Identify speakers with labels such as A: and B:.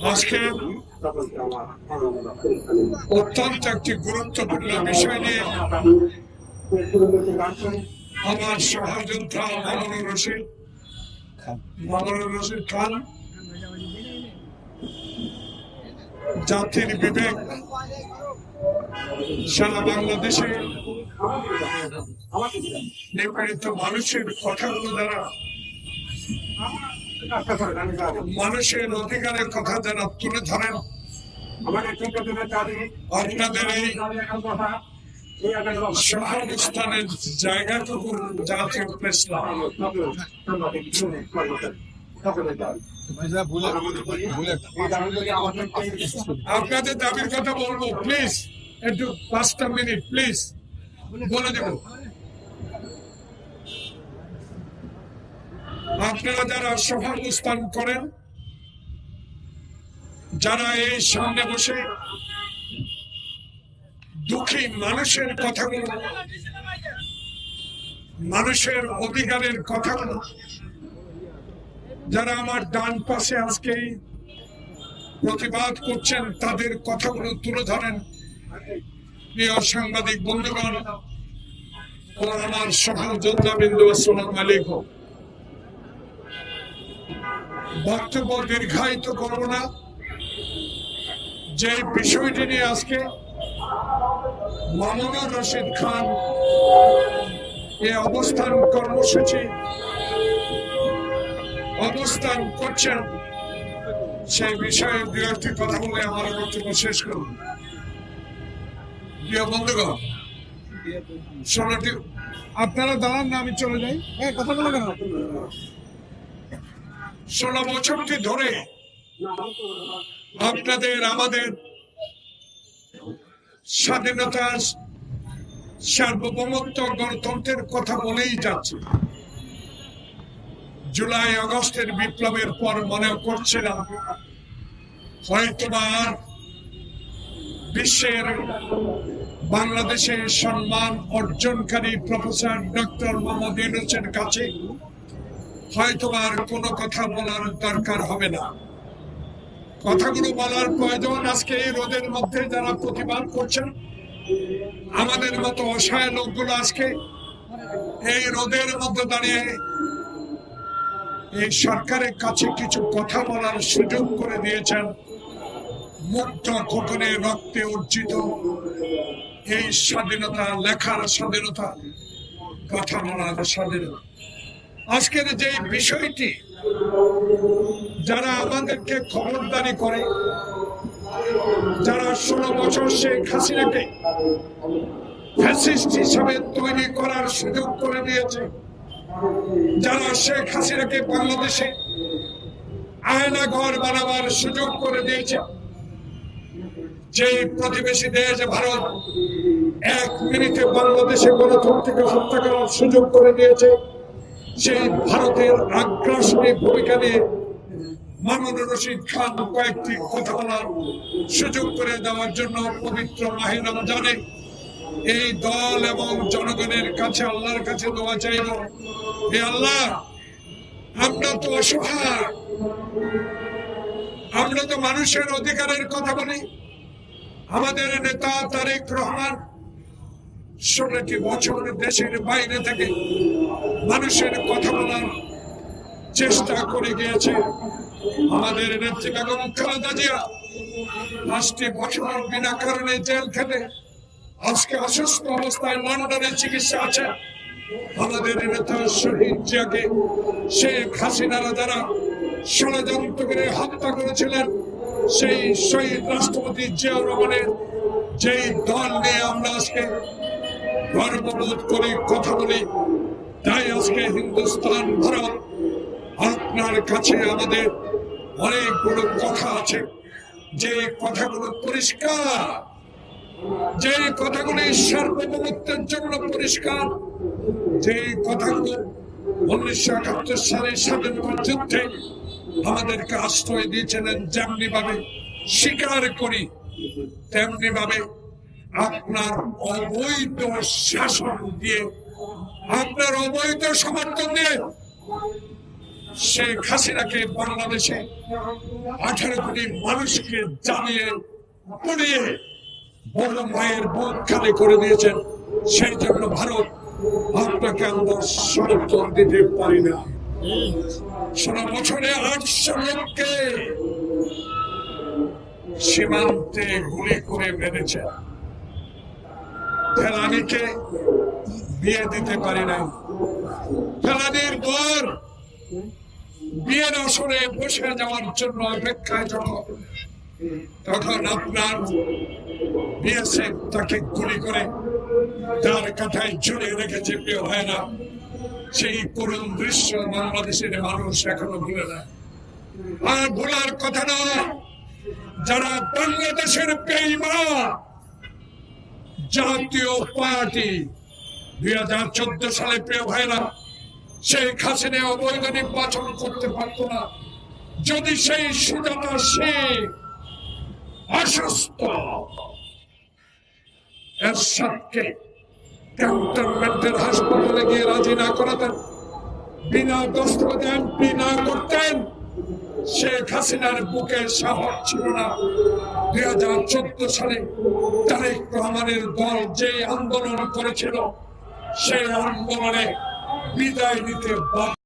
A: আজকে অত্যন্ত একটি গুরুত্বপূর্ণ বিষয় নিয়ে আমার সহযোদ্ধা মামুনুর রশিদ মামুনুর রশিদ খান, জাতির বিবেক, সারা বাংলাদেশে নিপীড়িত মানুষের কথাগুলো যারা মানুষের অধিকারের কথা যারা তুলে ধরেন। আপনাদের এই সহাবস্থানের জায়গাটুকু জাতীয় প্রেস আপনাদের দাবির কথা বলব প্লিজ একটু পাঁচটা মিনিট প্লিজ বলে দেব। আপনারা যারা সহাবস্থান করেন, যারা এই সামনে বসে দুঃখী মানুষের কথাগুলো, মানুষের অধিকারের কথাগুলো, যারা আমার ডান পাশে আজকে প্রতিবাদ করছেন, তাদের কথাগুলো তুলে ধরেন। প্রিয় সাংবাদিক বন্ধুগণ, ও আমার সহযোদ্ধা বিন্দু আসসালাম আলাইকুম। বক্তব্য দীর্ঘায়িত করব না। যে বিষয়টি নিয়ে আজকে মামুনুর রশিদ খান এ অবস্থান কর্মসূচি অবস্থান করছেন, সেই বিষয়ে দু একটি কথা বলে আমার বক্তব্য শেষ করব। প্রিয় বন্ধুগণ আপনারা দাঁড়ান না, আমি চলে যাই। হ্যাঁ কথা বলে কেন? ষোলো বছরটি ধরে আপনাদের আমাদের স্বাধীনতা সার্বভৌমত্ব গণতন্ত্রের কথা বলেই যাচ্ছে। জুলাই, আগস্টের বিপ্লবের পর মনে করছিলাম, হয়তোবা বিশ্বের বাংলাদেশের সম্মান অর্জনকারী প্রফেসর ডক্টর মোহাম্মদ ইউনুসের কাছে হয়তোবা আর কোনো কথা বলার দরকার হবে না। কথাগুলো বলার প্রয়োজন আজকে এই রোদের মধ্যে যারা প্রতিবাদ করছেন, আমাদের মতো অসহায় লোকগুলো আজকে এই রোদের মধ্যে দাঁড়িয়ে এই সরকারের কাছে কিছু কথা বলার সুযোগ করে দিয়েছেন। মুক্ত খোকনে রক্তে অর্জিত এই স্বাধীনতা, লেখার স্বাধীনতা, কথা বলার স্বাধীনতা। আজকের যে বিষয়টি, যারা আমাদেরকে খবরদারি করে, যারা ষোলো বছর শেখ হাসিনাকে ফ্যাসিস্ট হিসাবে তৈরি করার সুযোগ করে দিয়েছে, যারা শেখ হাসিনাকে বাংলাদেশে আয়না ঘর বানাবার সুযোগ করে দিয়েছে, যে প্রতিবেশী দেশ ভারত এক মিনিটে বাংলাদেশে গণতন্ত্রকে হত্যা করার সুযোগ করে দিয়েছে। সেই ভারতের আগ্রাসনী ভূমিকা নিয়ে কয়েকটি সুযোগ করে দেওয়ার জন্য পবিত্র এই দল এবং জনগণের কাছে, আল্লাহর কাছে আল্লাহ, আমরা তো আমরা তো মানুষের অধিকারের কথা বলি। আমাদের নেতা তারেক রহমান ষোলোটি বছর দেশের বাইরে থেকে মানুষের কথা বলার চেষ্টা করে গিয়েছে। আমাদের নেত্রী বেগম খালেদা জিয়া পাঁচটি বছর বিনা কারণে জেল খেতে আজকে অসুস্থ অবস্থায় লন্ডনে চিকিৎসা আছে। আমাদের নেতা শহীদ জিয়াকে শেখ হাসিনারা যারা ষড়যন্ত্র করে হত্যা করেছিলেন। সেই শহীদ রাষ্ট্রপতি জিয়াউর রহমানের যেই দল নিয়ে আমরা আজকে গর্ববোধ করে কথা বলি। তাই আজকে হিন্দুস্তান ভারত আপনার কাছে আমাদের অনেকগুলো কথা আছে। যে কথাগুলো পরিষ্কার, যে কথাগুলি সার্বভৌমত্বের জন্য পরিষ্কার, যে কথাগুলো উনিশশো একাত্তর সালে স্বাধীনতার যুদ্ধে আমাদেরকে আশ্রয় দিয়েছিলেন যেমনি ভাবে স্বীকার করি তেমনি ভাবে আপনার অবৈধ শাসন দিয়ে, আপনার অবৈধ সমর্থন দিয়ে শেখ হাসিনাকে বাংলাদেশে আঠারো কোটি মানুষকে জ্বালিয়ে পুড়িয়ে বড় মায়ের বুক খালি করে দিয়েছেন। সেই জন্য ভারত আপনাকে আমরা সমর্থন দিতে পারি না। ষোলো বছরে আটশো লোককে সীমান্তে গুলি করে মেরেছে। ফেলানিকে বিয়ে দিতে পারি না ফেলানির পর বিয়ের আসরে বসে যাওয়ার জন্য অপেক্ষায় যখন তখন আপনার বিএসএফ তাকে গুলি করে তার কাঠায় ঝুলিয়ে রেখেছে, প্রিয় হয় না সেই করুণ দৃশ্য বাংলাদেশের মানুষ এখনও ভুলে না। আর ভোলার কথা না, যারা বাংলাদেশের পেইমা জাতীয় পার্টি। দুই হাজার চোদ্দ সালে প্রিয় ভাইরা, শেখ হাসিনা অবৈধ নির্বাচন করতে পারত না। যদি সেই সুজাতা শেখ অসুস্থ, এরশাদকে ক্যান্টনমেন্টের হাসপাতালে গিয়ে রাজি না করাতেন, বিনা দস্তখত এমপি না করতেন, শেখ হাসিনার বুকে সাহস ছিল না। দুই হাজার চোদ্দ সালে তারেক রহমানের দল যে আন্দোলন করেছিল সেই আন্দোলনে বিদায় নিতে বাধ্য